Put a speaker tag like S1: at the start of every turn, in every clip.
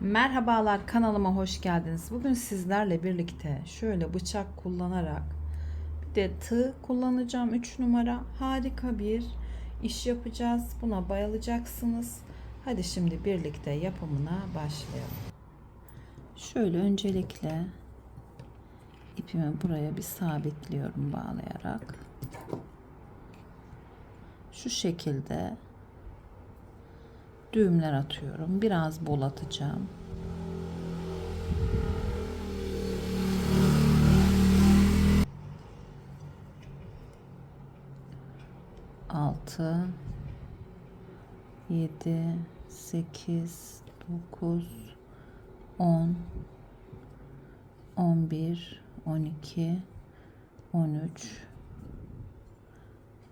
S1: Merhabalar kanalıma hoş geldiniz. Bugün sizlerle birlikte şöyle bıçak kullanarak bir de tığ kullanacağım 3 numara. Harika bir iş yapacağız. Buna bayılacaksınız. Hadi şimdi birlikte yapımına başlayalım. Şöyle öncelikle ipimi buraya bir sabitliyorum bağlayarak. Şu şekilde düğümler atıyorum. Biraz bol atacağım. Altı, yedi, sekiz, dokuz, on, on bir, on iki, on üç,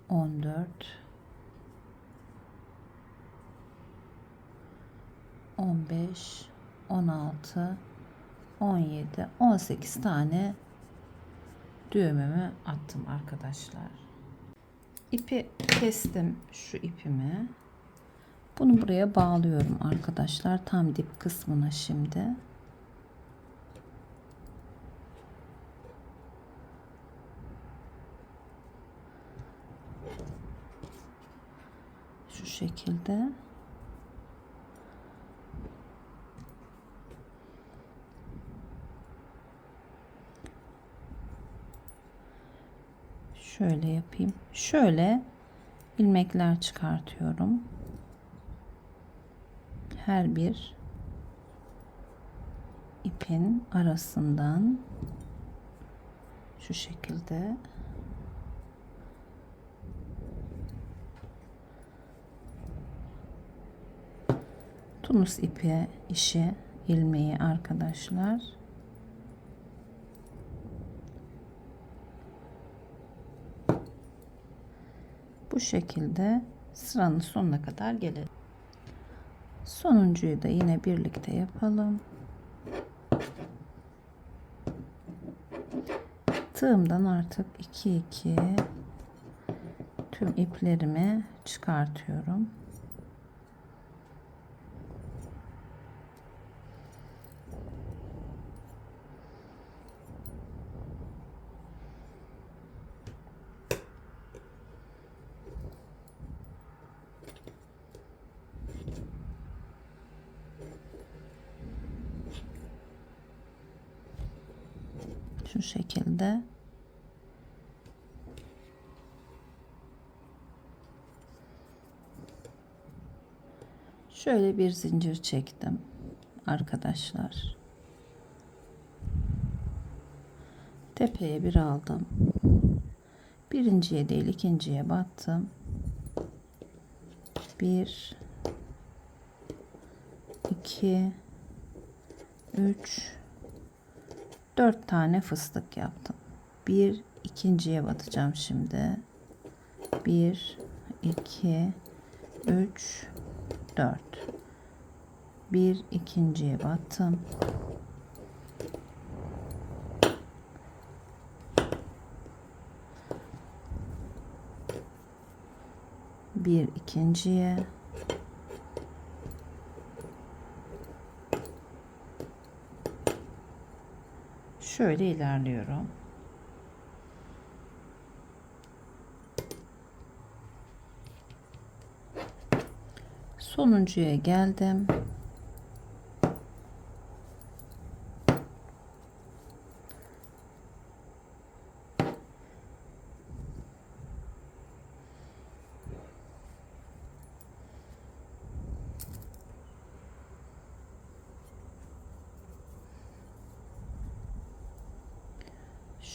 S1: on dört, 15, 16, 17, 18 tane düğümümü attım arkadaşlar. İpi kestim şu ipimi. Bunu buraya bağlıyorum arkadaşlar. Tam dip kısmına şimdi. Şu şekilde. Şöyle yapayım. Şöyle ilmekler çıkartıyorum. Her bir ipin arasından şu şekilde Tunus ipi işi ilmeği arkadaşlar. Bu şekilde sıranın sonuna kadar gelelim. Sonuncuyu da yine birlikte yapalım. Tığımdan artık 2 2 tüm iplerimi çıkartıyorum. Şu şekilde. Şöyle bir zincir çektim arkadaşlar. Tepeye bir aldım. Birinciye değil ikinciye battım. Bir iki üç 4 tane fıstık yaptım. Bir ikinciye batacağım şimdi. 1 2 3 4 bir ikinciye battım. Bir ikinciye şöyle ilerliyorum. Sonuncuya geldim.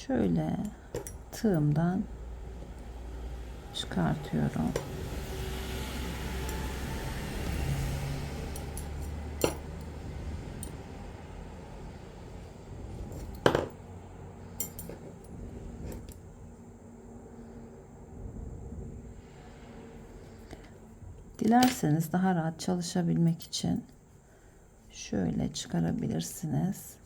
S1: Şöyle tığımdan çıkartıyorum. Dilerseniz daha rahat çalışabilmek için şöyle çıkarabilirsiniz.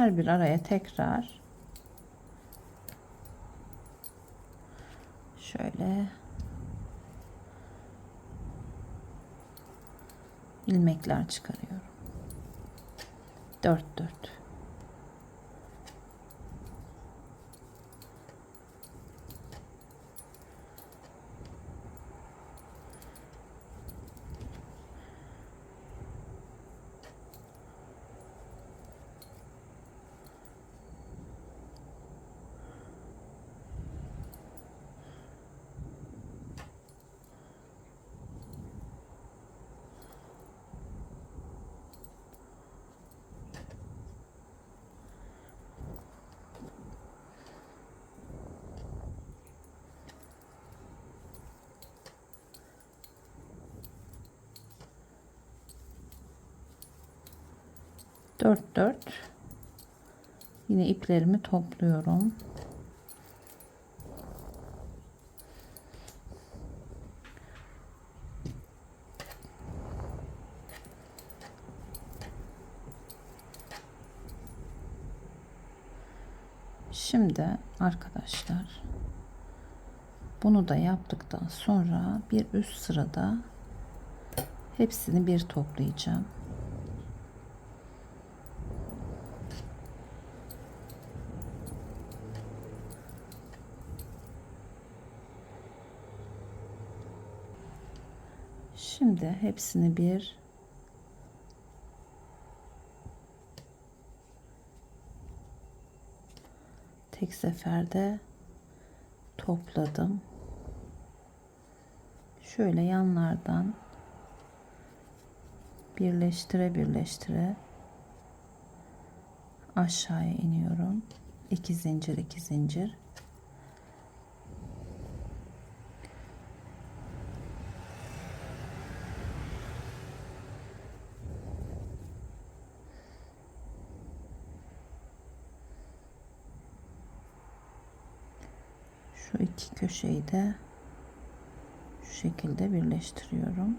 S1: Her bir araya tekrar şöyle ilmekler çıkarıyorum. Dört dört. Dört dört. Yine iplerimi topluyorum. Şimdi arkadaşlar bunu da yaptıktan sonra bir üst sırada hepsini bir toplayacağım. Şimdi hepsini bir tek seferde topladım. Şöyle yanlardan birleştire birleştire aşağıya iniyorum. İki zincir iki zincir. Şu iki köşeyi de şu şekilde birleştiriyorum.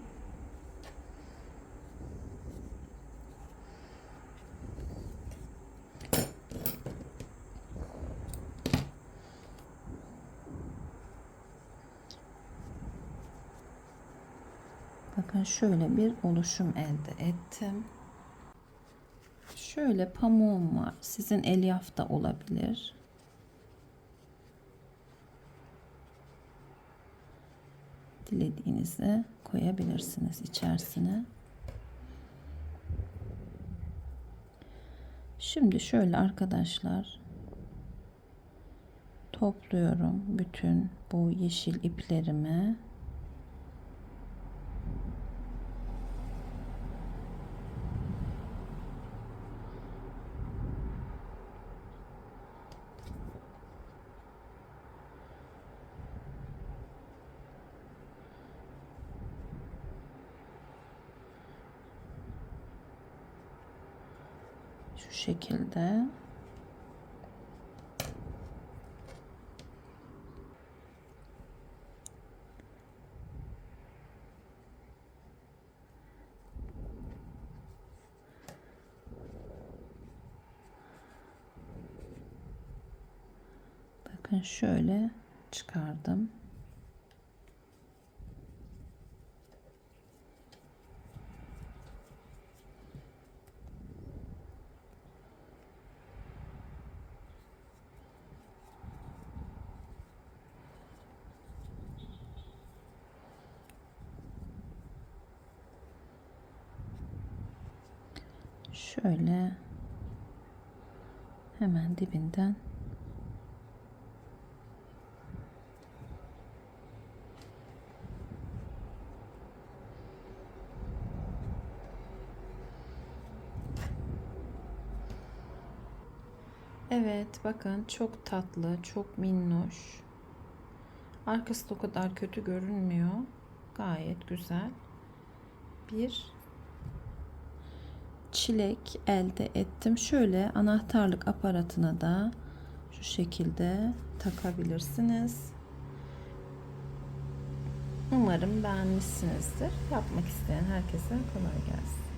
S1: Bakın şöyle bir oluşum elde ettim. Şöyle pamuğum var. Sizin elyaf da olabilir. Dilediğinizi koyabilirsiniz içerisine. Şimdi şöyle arkadaşlar topluyorum bütün bu yeşil iplerimi. Şu şekilde. Bakın şöyle çıkardım şöyle hemen dibinden Evet bakın çok tatlı, çok minnoş. Arkası da o kadar kötü görünmüyor. Gayet güzel. Bir çilek elde ettim. Şöyle anahtarlık aparatına da şu şekilde takabilirsiniz. Umarım beğenmişsinizdir. Yapmak isteyen herkese kolay gelsin.